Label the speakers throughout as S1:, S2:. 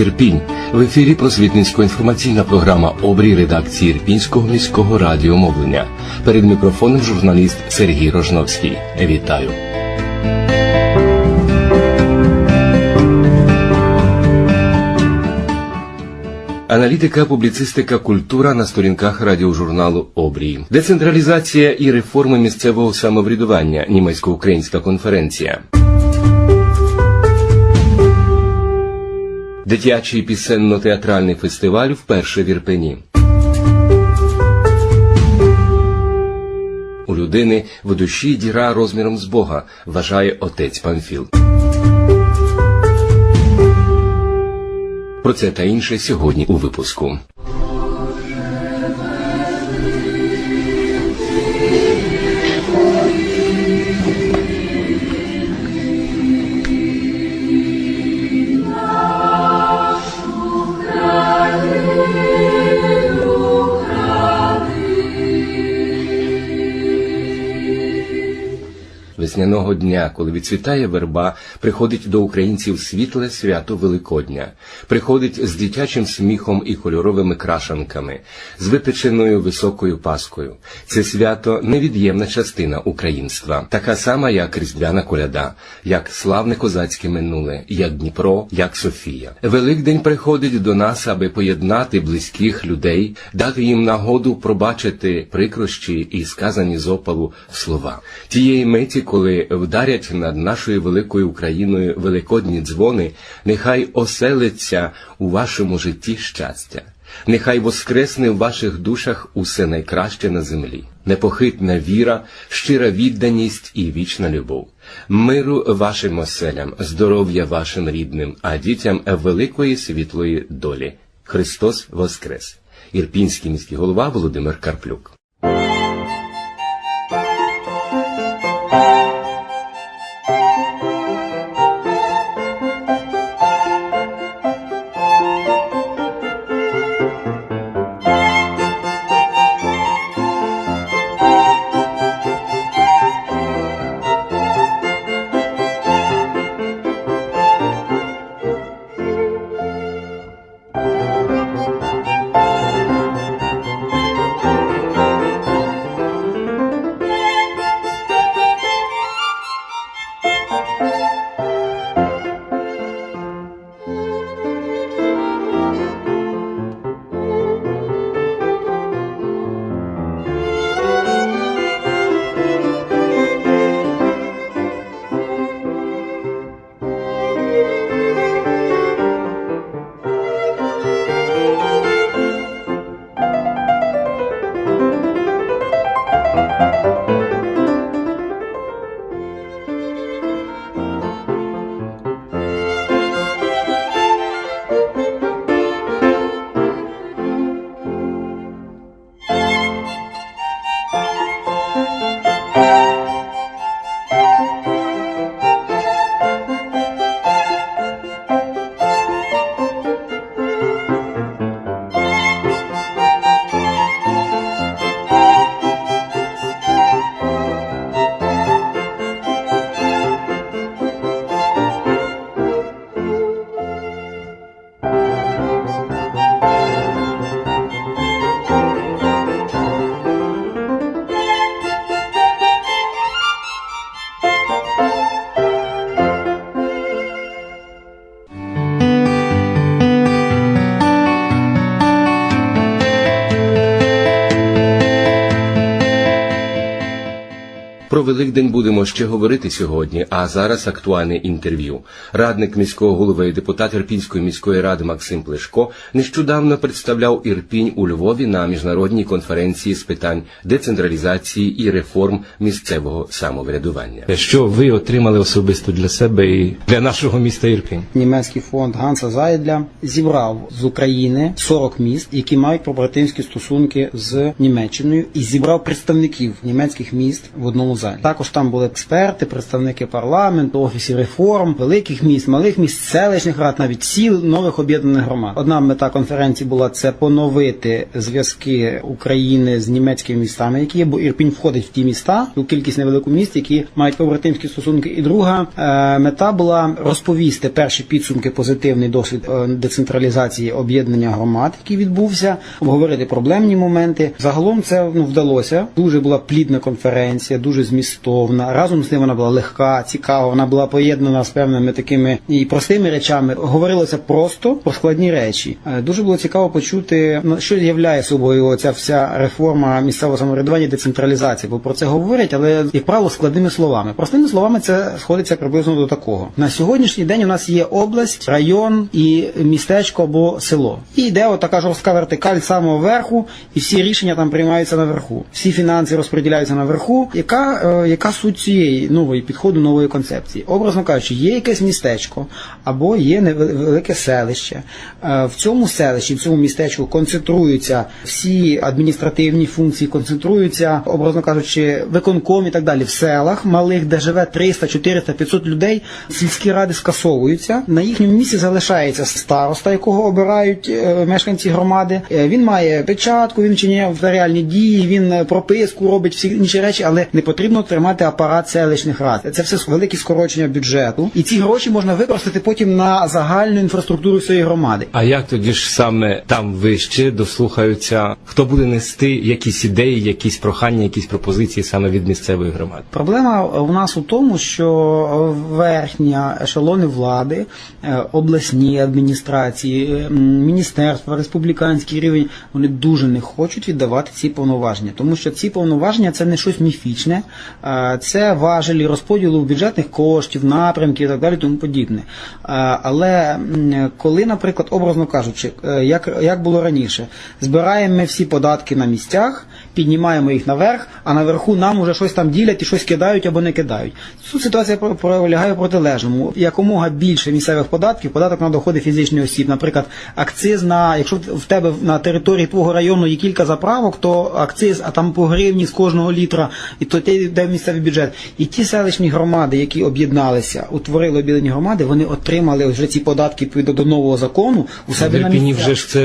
S1: Ірпінь. В ефірі просвітницько-інформаційна програма обрій редакції Ірпінського міського радіомовлення. Перед мікрофоном журналіст Сергій Рожновський. Вітаю. Аналітика, публіцистика, культура на сторінках радіожурналу Обрій. Децентралізація і реформи місцевого самоврядування. Німецько-українська конференція. Дитячий пісенно-театральний фестиваль вперше в Ірпені. У людини в душі діра розміром з Бога, вважає отець Панфіл. Про це та інше сьогодні у випуску. Весняного дня, коли відцвітає верба, приходить до українців світле свято Великодня, приходить з дитячим сміхом і кольоровими крашанками, з випеченою високою паскою. Це свято невід'ємна частина українства, така сама, як різдвяна коляда, як славне козацьке минуле, як Дніпро, як Софія. Великдень приходить до нас, аби поєднати близьких людей, дати їм нагоду пробачити прикрощі і сказані з опалу слова. Тієї миті, коли вдарять над нашою великою Україною великодні дзвони, нехай оселиться у вашому житті щастя. Нехай воскресне в ваших душах усе найкраще на землі, непохитна віра, щира відданість і вічна любов, миру вашим оселям, здоров'я вашим рідним, а дітям великої світлої долі. Христос Воскрес! Ірпінський міський голова Володимир Карплюк. Про Великдень будемо ще говорити сьогодні, а зараз актуальне інтерв'ю. Радник міського голови і депутат Ірпінської міської ради Максим Плешко нещодавно представляв Ірпінь у Львові на міжнародній конференції з питань децентралізації і реформ місцевого самоврядування. Що ви отримали особисто для себе і для нашого міста Ірпінь?
S2: Німецький фонд Ганса Зайдля зібрав з України 40 міст, які мають побратимські стосунки з Німеччиною, і зібрав представників німецьких міст в одному залі. Також там були експерти, представники парламенту, офісів реформ, великих міст, малих міст, селищних рад, навіть сіл нових об'єднаних громад. Одна мета конференції була це поновити зв'язки України з німецькими містами, які є, бо Ірпінь входить в ті міста, у кількість невелику міст, які мають побратимські стосунки. І друга е, мета була розповісти перші підсумки, позитивний досвід е, децентралізації об'єднання громад, який відбувся, обговорити проблемні моменти. Загалом це ну вдалося. Дуже була плідна конференція, дуже змістовна. Разом з тим вона була легка, цікава. Вона була поєднана з певними такими і простими речами. Говорилося просто про складні речі. Е, Дуже було цікаво почути, ну, що являє собою ця вся реформа місцевого самоврядування, і децентралізації. Бо про це говорять, але як правило складними словами. Простими словами, це сходиться приблизно до такого. На сьогоднішній день у нас є область, район і містечко або село. І йде отака жорстка вертикаль самого верху, і всі рішення там приймаються наверху. Всі фінанси розподіляються наверху. Яка, е, яка суть цієї нової підходу, нової концепції? Образно кажучи, є якесь містечко або є невелике селище. Е, В цьому селищі, в цьому містечку концентруються всі адміністративні функції, концентруються, образно кажучи, виконком і так далі в селах малих, де живе 300, 400, 500 людей. Сільські ради скасовуються. На їхньому місці залишається староста, якого обирають е, мешканці громади. Він має печатку, він вчиняє нотаріальні дії, він прописку робить всі інші речі, але не потрібно тримати апарат селищних рад. Це все великі скорочення бюджету, і ці гроші можна використати потім на загальну інфраструктуру всієї громади.
S1: А як тоді ж саме там вище дослухаються, хто буде нести якісь ідеї, якісь прохання, якісь пропозиції саме від місцевої громади?
S2: Проблема у нас у тому, що верхня ешелони влади, е, обласні адміністрації, е, міністерства, республіканський рівень, вони дуже не хочуть віддавати ці повноваження, тому що ці повноваження це не щось міфічне, це важелі розподілу бюджетних коштів, напрямків і так далі, тому подібне. Але коли, наприклад, образно кажучи, е, як, як було раніше, збираємо ми всі податки на місцях, піднімаємо їх наверх, а наверху нам уже щось там ділять і щось кидають або не кидають. Тут ситуація пролягає протилежному. Якомога більше місцевих податків, податок на доходи фізичних осіб, наприклад, акциз на, якщо в тебе на території твого району є кілька заправок, то акциз, а там по гривні з кожного літра, і то те йде в місцевий бюджет. І ті селищні громади, які об'єдналися, утворили об'єднані громади, вони отримали вже ці податки відповідно до нового закону у себе на місцях.
S1: вже ж це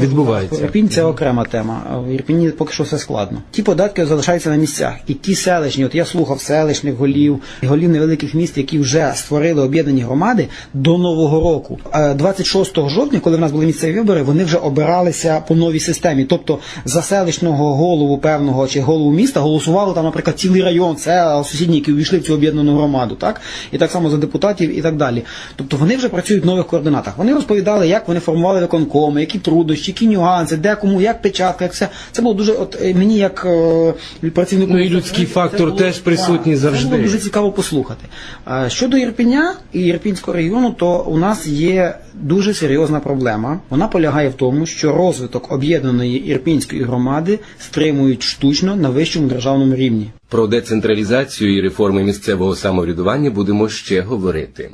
S1: відбувається.
S2: Ірпінь це окрема тема. В Ірпіні поки що все складно. Ті податки залишаються на місцях. І ті селищні, от я слухав селищних голів, голів невеликих міст, які вже створили об'єднані громади до нового року. Е, 26 жовтня, коли в нас були місцеві вибори, вони вже обиралися по новій системі. Тобто за селищного голову певного чи голову міста голосували там, наприклад, цілий район, це сусідні, які увійшли в цю об'єднану громаду, так і так само за депутатів і так далі. Тобто вони вже працюють в нових координатах. Вони розповідали, як вони формували виконкоми, які труднощі, які нюанси, де кому, як печатка, як все. Це було дуже, от е, мені як е, працівнику.
S1: Ну, і людський фактор
S2: було-
S1: теж присутній завжди.
S2: Це було дуже цікаво послухати. А Щодо Ірпеня і Ірпінського району, то у нас є дуже серйозна проблема. Вона полягає в тому, що розвиток об'єднаної ірпінської громади стримують штучно на вищому державному рівні.
S1: Про децентралізацію і реформи місцевого самоврядування будемо ще говорити.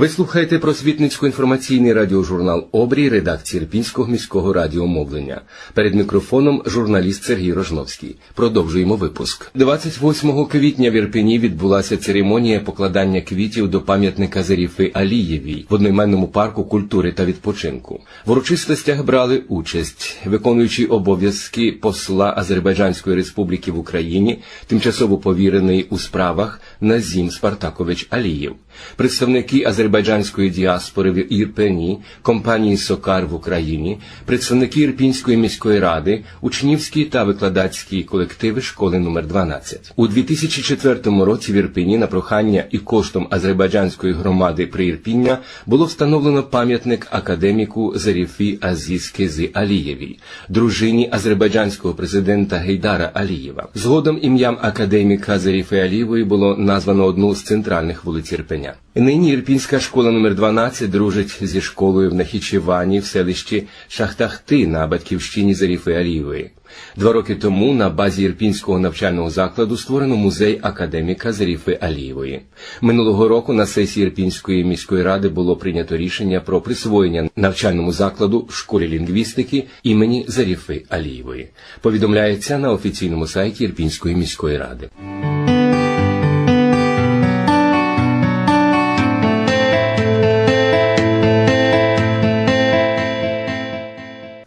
S1: Ви слухаєте просвітницько-інформаційний радіожурнал Обрій редакції Ірпінського міського радіомовлення. Перед мікрофоном журналіст Сергій Рожновський. Продовжуємо випуск. 28 квітня в Ірпені відбулася церемонія покладання квітів до пам'ятника Заріфи Алієвій в одноіменному парку культури та відпочинку. В урочистостях брали участь виконуючий обов'язки посла Азербайджанської республіки в Україні, тимчасово повірений у справах Назім Спартакович Алієв, представники азербайджанської діаспори в Ірпені, компанії Сокар в Україні, представники Ірпінської міської ради, учнівські та викладацькі колективи школи номер 12 У 2004 році в Ірпені на прохання і коштом азербайджанської громади Приірпіння було встановлено пам'ятник академіку Заріфі Азіз Кези Алієвій, дружині азербайджанського президента Гейдара Алієва. Згодом ім'ям академіка Заріфи Алієвої було названо одну з центральних вулиць Ірпеня. Нині Ірпінська школа номер 12 дружить зі школою в Нахічевані в селищі Шахтахти на батьківщині Заріфи Алієвої. Два роки тому на базі Ірпінського навчального закладу створено музей академіка Заріфи Алієвої. Минулого року на сесії Ірпінської міської ради було прийнято рішення про присвоєння навчальному закладу школі лінгвістики імені Заріфи Алієвої. Повідомляється на офіційному сайті Ірпінської міської ради.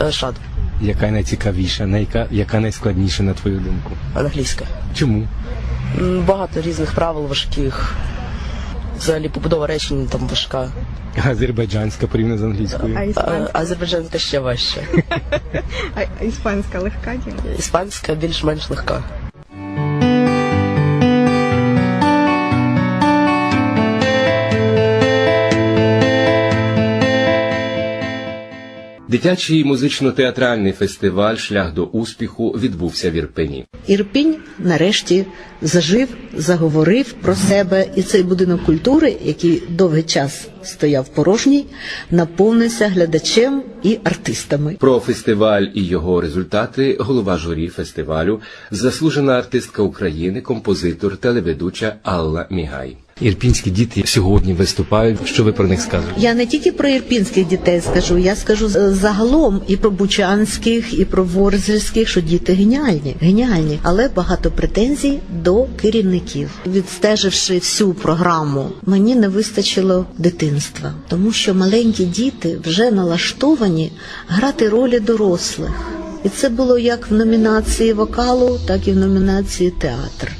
S3: e, şad.
S1: Яка найцікавіша, найка, яка найскладніша на твою думку?
S3: Англійська.
S1: Чому?
S3: Багато різних правил важких. Взагалі побудова речень там важка.
S1: Азербайджанська порівняно з англійською.
S4: А
S3: А, Азербайджанська ще важча.
S4: а, іспанська легка?
S3: Іспанська більш-менш легка.
S1: Дитячий музично-театральний фестиваль Шлях до успіху відбувся в Ірпені.
S5: Ірпінь нарешті зажив, заговорив про себе, і цей будинок культури, який довгий час стояв порожній, наповнився глядачем і артистами.
S1: Про фестиваль і його результати голова журі фестивалю, заслужена артистка України, композитор, телеведуча Алла Мігай. Ірпінські діти сьогодні виступають. Що ви про них скажете?
S5: Я не тільки про ірпінських дітей скажу, я скажу загалом і про бучанських, і про ворзельських, що діти геніальні, геніальні, але багато претензій до керівників. Відстеживши всю програму, мені не вистачило дитинства, тому що маленькі діти вже налаштовані грати ролі дорослих. І це було як в номінації вокалу, так і в номінації театр.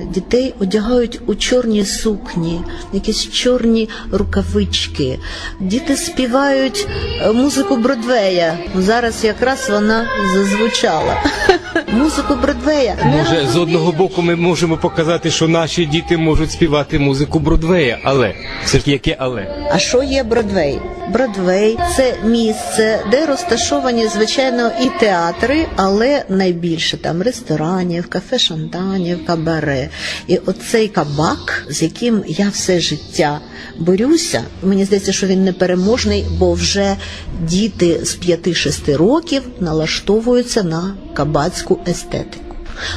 S5: Дітей одягають у чорні сукні, якісь чорні рукавички. Діти співають е, музику Бродвея. Зараз якраз вона зазвучала. Музику Бродвея. Не
S6: Може, з
S5: розумію.
S6: одного боку ми можемо показати, що наші діти можуть співати музику Бродвея, але все ж яке але?
S5: А що є Бродвей? Бродвей це місце, де розташовані, звичайно, і театри, але найбільше там ресторанів, кафе шантанів, кабаре. І оцей кабак, з яким я все життя борюся, мені здається, що він непереможний, бо вже діти з 5-6 років налаштовуються на кабацьку естетику.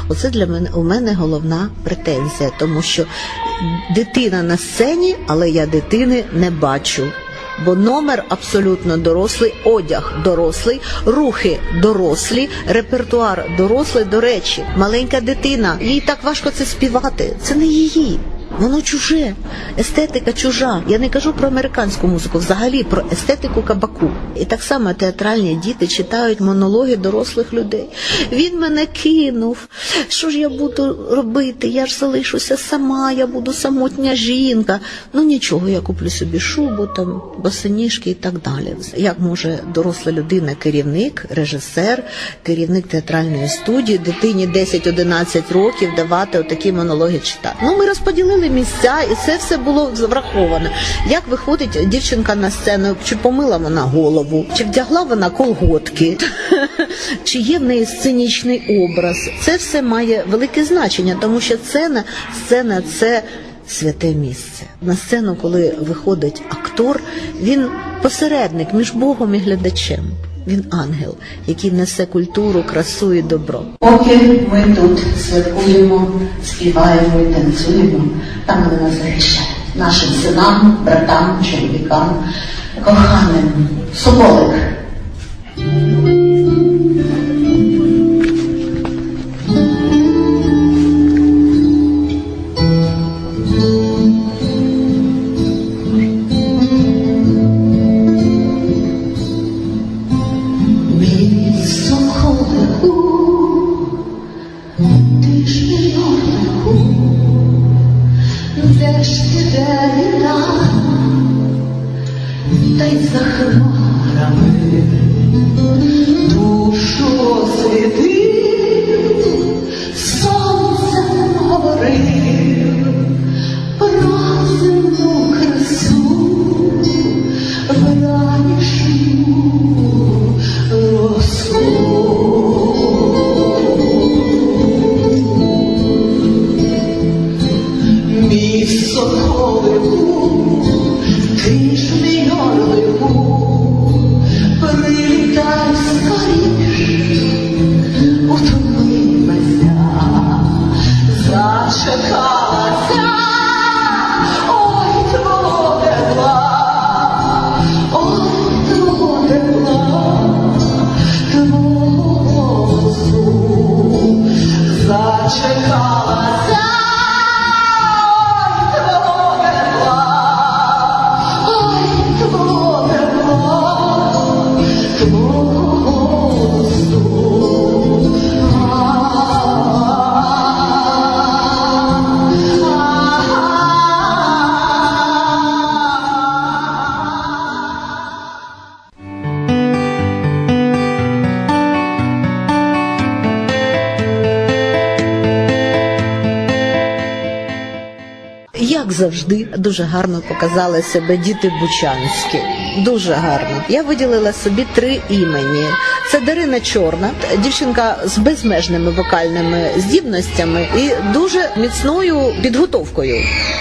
S5: Оце для мене у мене головна претензія, тому що дитина на сцені, але я дитини не бачу. Бо номер абсолютно дорослий, одяг дорослий, рухи дорослі, репертуар дорослий. До речі, маленька дитина, їй так важко це співати. Це не її. Воно чуже, естетика чужа. Я не кажу про американську музику, взагалі про естетику кабаку. І так само театральні діти читають монологи дорослих людей. Він мене кинув. Що ж я буду робити? Я ж залишуся сама, я буду самотня жінка. Ну нічого, я куплю собі шубу, там босоніжки і так далі. Як може доросла людина, керівник, режисер, керівник театральної студії, дитині 10-11 років давати отакі монологи читати? Ну ми розподілили місця, і це все було враховано. Як виходить дівчинка на сцену, чи помила вона голову, чи вдягла вона колготки, чи є в неї сценічний образ. Це все має велике значення, тому що сцена, сцена це святе місце. На сцену, коли виходить актор, він посередник між Богом і глядачем. Він ангел, який несе культуру, красу і добро.
S7: Поки ми тут святкуємо, співаємо і танцюємо, там вони нас захищають. Нашим синам, братам, чоловікам, коханим. Соколик. Ж піде віта, та й за хмарами душу освітив,
S5: завжди, дуже гарно показали себе діти Бучанські. Дуже гарно. Я виділила собі три імені. Це Дарина Чорна, дівчинка з безмежними вокальними здібностями і дуже міцною підготовкою.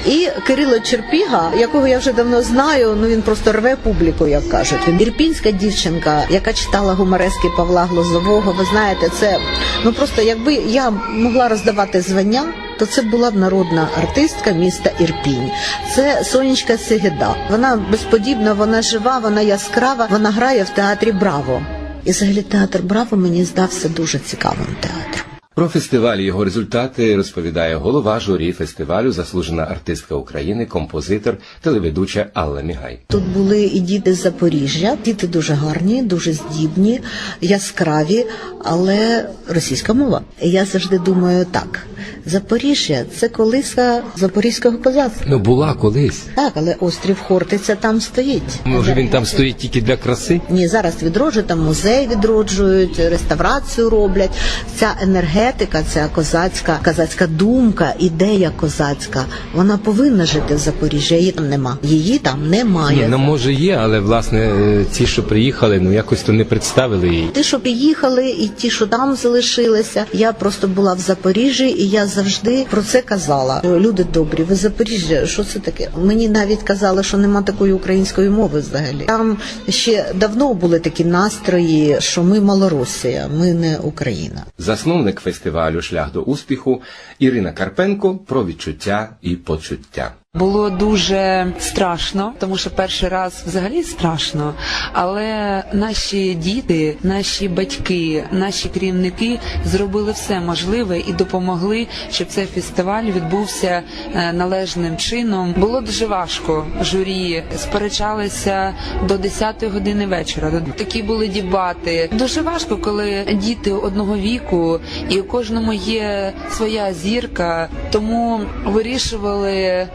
S5: І Кирило Черпіга, якого я вже давно знаю, ну він просто рве публіку, як кажуть. Ірпінська дівчинка, яка читала гуморески Павла Глозового. Ви знаєте, це ну просто якби я могла роздавати звання то це була б народна артистка міста Ірпінь. Це Сонечка Сегеда. Вона безподібна, вона жива, вона яскрава. Вона грає в театрі Браво. І взагалі театр Браво мені здався дуже цікавим театром.
S1: Про фестиваль і його результати розповідає голова журі фестивалю, заслужена артистка України, композитор, телеведуча Алла Мігай.
S5: Тут були і діти з Запоріжжя. Діти дуже гарні, дуже здібні, яскраві, але російська мова. Я завжди думаю так: Запоріжжя це колиска запорізького козацтва.
S6: Ну була колись.
S5: Так, але острів Хортиця там стоїть.
S6: Може він там стоїть тільки для краси?
S5: Ні, зараз відроджують, там музей відроджують, реставрацію роблять. Ця енергетика, ця козацька, козацька думка, ідея козацька, вона повинна жити в Запоріжжі. Її там нема. Її там немає.
S6: Ні, ну може є, але власне е, ті, що приїхали, ну якось то не представили її.
S5: Ті, що приїхали, і ті, що там залишилися. Я просто була в Запоріжжі, і я завжди про це казала. Люди добрі, ви Запоріжжя, що це таке? Мені навіть казали, що нема такої української мови взагалі. Там ще давно були такі настрої, що ми Малоросія, ми не Україна.
S1: Засновник фестивалю Шлях до успіху Ірина Карпенко про відчуття і почуття.
S8: Було дуже страшно, тому що перший раз взагалі страшно. Але наші діти, наші батьки, наші керівники зробили все можливе і допомогли, щоб цей фестиваль відбувся е, належним чином. Було дуже важко. Журі сперечалися до 10 години вечора. Такі були дебати. Дуже важко, коли діти одного віку, і у кожному є своя зірка, тому вирішували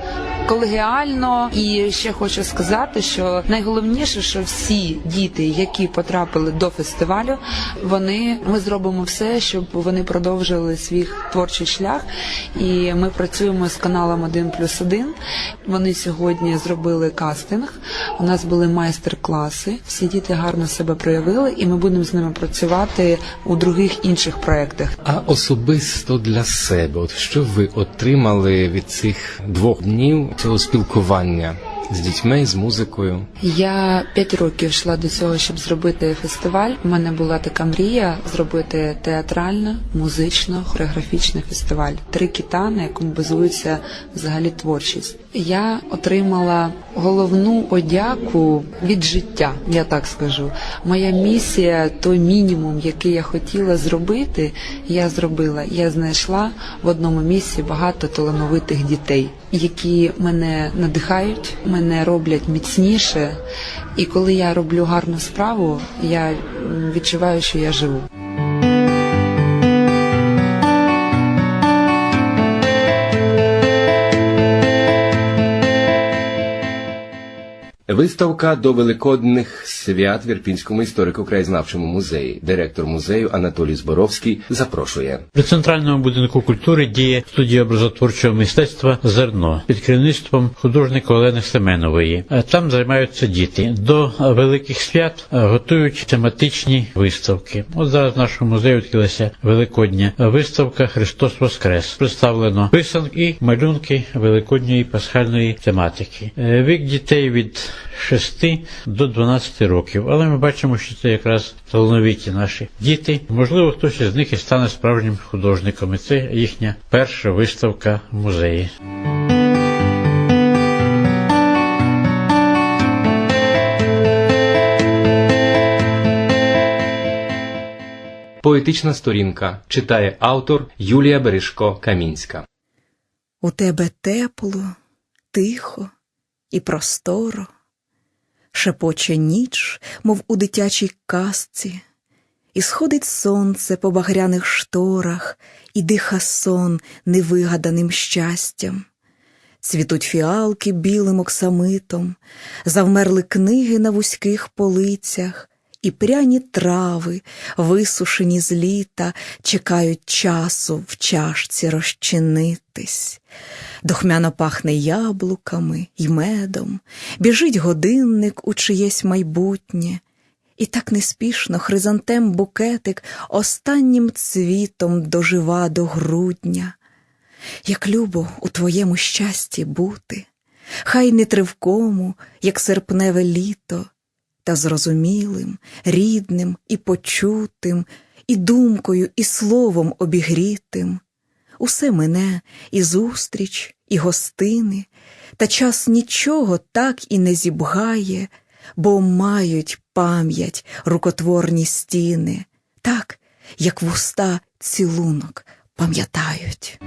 S8: колегіально. І ще хочу сказати, що найголовніше, що всі діти, які потрапили до фестивалю, вони ми зробимо все, щоб вони продовжили свій творчий шлях. І ми працюємо з каналом 1 плюс 1. Вони сьогодні зробили кастинг. У нас були майстер-класи. Всі діти гарно себе проявили, і ми будемо з ними працювати у других інших проєктах.
S6: А особисто для себе, от що ви отримали від цих двох днів цього спілкування з дітьми, з музикою?
S8: Я п'ять років йшла до цього, щоб зробити фестиваль. У мене була така мрія зробити театрально, музично, хореографічний фестиваль. Три кіта, на якому базується взагалі творчість. Я отримала головну подяку від життя, я так скажу. Моя місія, той мінімум, який я хотіла зробити, я зробила. Я знайшла в одному місці багато талановитих дітей, які мене надихають, мене роблять міцніше. І коли я роблю гарну справу, я відчуваю, що я живу.
S1: Виставка до великодних свят в Ірпінському історико-краєзнавчому музеї. Директор музею Анатолій Зборовський запрошує.
S9: При центральному будинку культури діє студія образотворчого мистецтва Зерно під керівництвом художника Олени Семенової. Е, Там займаються діти. До великих свят е, готують тематичні виставки. От зараз в нашому музеї відкрилася великодня виставка Христос Воскрес. Представлено писанки малюнки великодньої пасхальної тематики. Е, Вік дітей від 6 до 12 років. Але ми бачимо, що це якраз талановиті наші діти. Можливо, хтось із них і стане справжнім художником. І це їхня перша виставка в музеї.
S1: Поетична сторінка читає автор Юлія Бережко Камінська.
S10: У тебе тепло, тихо і просторо, шепоче ніч, мов у дитячій казці, і сходить сонце по багряних шторах, і диха сон невигаданим щастям. Цвітуть фіалки білим оксамитом, завмерли книги на вузьких полицях, і пряні трави, висушені з літа, чекають часу в чашці розчинитись. Дохмяно пахне яблуками й медом, біжить годинник у чиєсь майбутнє, і так неспішно хризантем букетик останнім цвітом дожива до грудня. Як любо у твоєму щасті бути, хай не тривкому, як серпневе літо, та зрозумілим, рідним і почутим, і думкою, і словом обігрітим. Усе мене і зустріч, і гостини, та час нічого так і не зібгає, бо мають пам'ять рукотворні стіни, так, як вуста цілунок пам'ятають.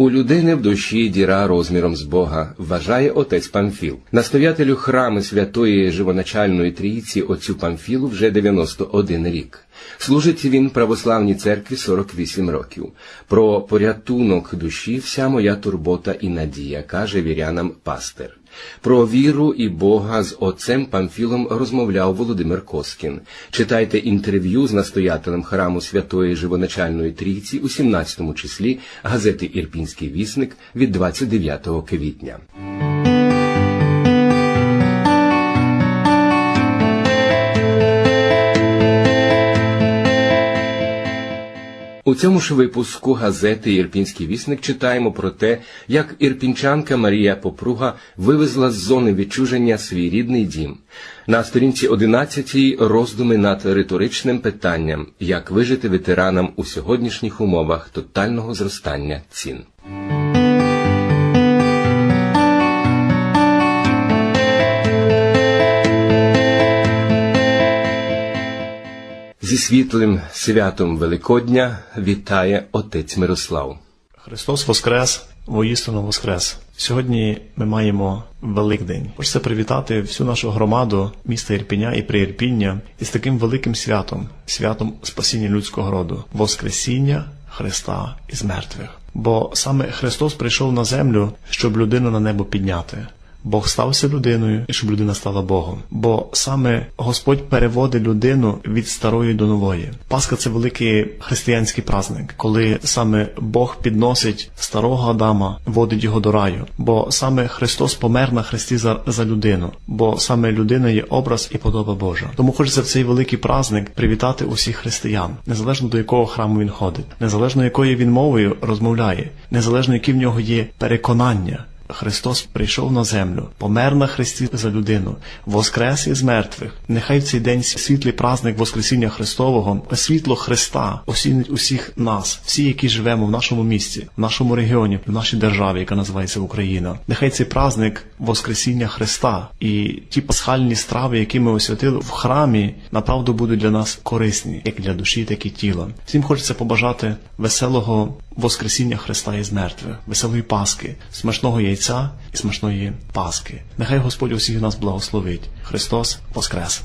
S1: У людини в душі діра розміром з Бога, вважає отець Памфіл. Настоятелю храми святої живоначальної трійці отцю Памфілу вже 91 рік. Служить він православній церкві 48 років. Про порятунок душі вся моя турбота і надія, каже вірянам пастир. Про віру і Бога з отцем Памфілом розмовляв Володимир Коскін. Читайте інтерв'ю з настоятелем храму Святої Живоначальної Трійці у 17 числі газети Ірпінський вісник від 29 квітня. У цьому ж випуску газети Ірпінський вісник читаємо про те, як ірпінчанка Марія Попруга вивезла з зони відчуження свій рідний дім. На сторінці 11 роздуми над риторичним питанням, як вижити ветеранам у сьогоднішніх умовах тотального зростання цін. Зі світлим святом Великодня вітає отець Мирослав.
S11: Христос Воскрес, воістину Воскрес. Сьогодні ми маємо Великдень. Хочеться привітати всю нашу громаду міста Ірпіня і Приірпіння із таким великим святом, святом спасіння людського роду, Воскресіння Христа із мертвих. Бо саме Христос прийшов на землю, щоб людину на небо підняти. Бог стався людиною, і щоб людина стала Богом. Бо саме Господь переводить людину від старої до нової. Пасха це великий християнський праздник, коли саме Бог підносить старого Адама, водить його до раю. Бо саме Христос помер на хресті за, за людину, бо саме людина є образ і подоба Божа. Тому хочеться в цей великий праздник привітати усіх християн, незалежно до якого храму він ходить, незалежно якою він мовою розмовляє, незалежно які в нього є переконання. Христос прийшов на землю, помер на хресті за людину, воскрес із мертвих. Нехай в цей день світлий праздник Воскресіння Христового, світло Христа осінить усіх нас, всі, які живемо в нашому місті, в нашому регіоні, в нашій державі, яка називається Україна. Нехай цей праздник Воскресіння Христа і ті пасхальні страви, які ми освятили в храмі, направду будуть для нас корисні, як для душі, так і тіла. Всім хочеться побажати веселого Воскресіння Христа із мертвих, веселої Паски, смачного яйця і смачної Паски. Нехай Господь усіх нас благословить. Христос Воскрес!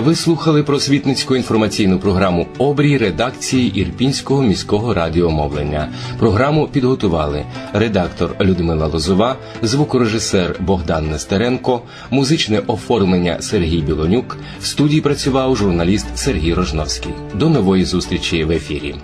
S1: Ви слухали просвітницьку інформаційну програму Обрій редакції Ірпінського міського радіомовлення. Програму підготували редактор Людмила Лозова, звукорежисер Богдан Нестеренко, музичне оформлення Сергій Білонюк. В студії працював журналіст Сергій Рожновський. До нової зустрічі в ефірі.